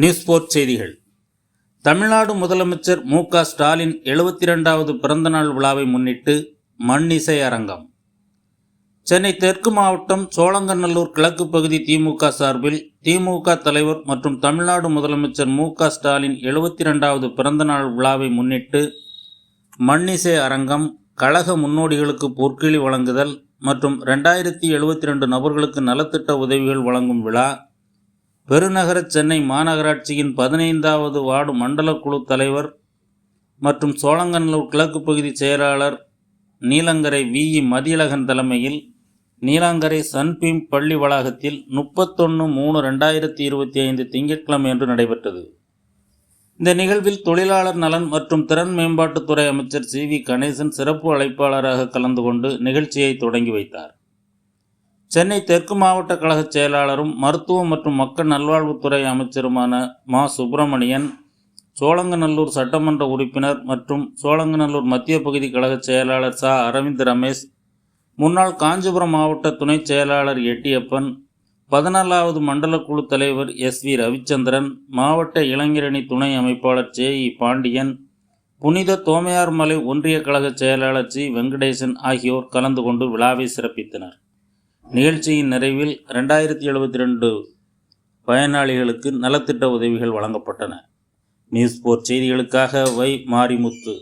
News board செய்திகள். தமிழ்நாடு முதலமைச்சர் மு க ஸ்டாலின் எழுபத்தி ரெண்டாவது பிறந்தநாள் விழாவை முன்னிட்டு மண்ணிசை அரங்கம். சென்னை தெற்கு மாவட்டம் சோழங்கநல்லூர் கிழக்கு பகுதி திமுக சார்பில் திமுக தலைவர் மற்றும் தமிழ்நாடு முதலமைச்சர் மு க ஸ்டாலின் எழுபத்தி ரெண்டாவது பிறந்தநாள் விழாவை முன்னிட்டு மண்ணிசை அரங்கம் கழக முன்னோடிகளுக்கு பொற்கிழி வழங்குதல் மற்றும் ரெண்டாயிரத்தி எழுபத்தி ரெண்டு நபர்களுக்கு நலத்திட்ட உதவிகள் வழங்கும் விழா பெருநகர சென்னை மாநகராட்சியின் பதினைந்தாவது வார்டு மண்டல குழு தலைவர் மற்றும் சோழங்கநல்லூர் கிழக்கு பகுதி செயலாளர் நீலங்கரை வி. இ. மதியழகன் தலைமையில் நீலாங்கரை சன்பீம் பள்ளி வளாகத்தில் முப்பத்தொன்று மூணு ரெண்டாயிரத்தி இருபத்தி ஐந்து திங்கட்கிழமை என்று நடைபெற்றது. இந்த நிகழ்வில் தொழிலாளர் நலன் மற்றும் திறன் மேம்பாட்டுத்துறை அமைச்சர் சி. வி. கணேசன் சிறப்பு அழைப்பாளராக கலந்து கொண்டு நிகழ்ச்சியை தொடங்கி வைத்தார். சென்னை தெற்கு மாவட்ட கழக செயலாளரும் மருத்துவம் மற்றும் மக்கள் நல்வாழ்வுத்துறை அமைச்சருமான மா. சுப்பிரமணியன் சோழங்கநல்லூர் சட்டமன்ற உறுப்பினர் மற்றும் சோழங்கநல்லூர் மத்திய பகுதி கழக செயலாளர் சா. அரவிந்த் ரமேஷ் முன்னாள் காஞ்சிபுரம் மாவட்ட துணைச் செயலாளர் எட்டியப்பன் பதினாலாவது மண்டல குழு தலைவர் எஸ். வி. ரவிச்சந்திரன் மாவட்ட இளைஞரணி துணை அமைப்பாளர் ஜே. இ. பாண்டியன் புனித தோமையார்மலை ஒன்றிய கழக செயலாளர் ஜி. வெங்கடேசன் ஆகியோர் கலந்து கொண்டு விழாவை சிறப்பித்தனர். நிகழ்ச்சியின் நிறைவில் ரெண்டாயிரத்தி எழுபத்தி ரெண்டு பயனாளிகளுக்கு நலத்திட்ட உதவிகள் வழங்கப்பட்டன. நியூஸ் போர்ட் செய்திகளுக்காக வை மாரிமுத்து.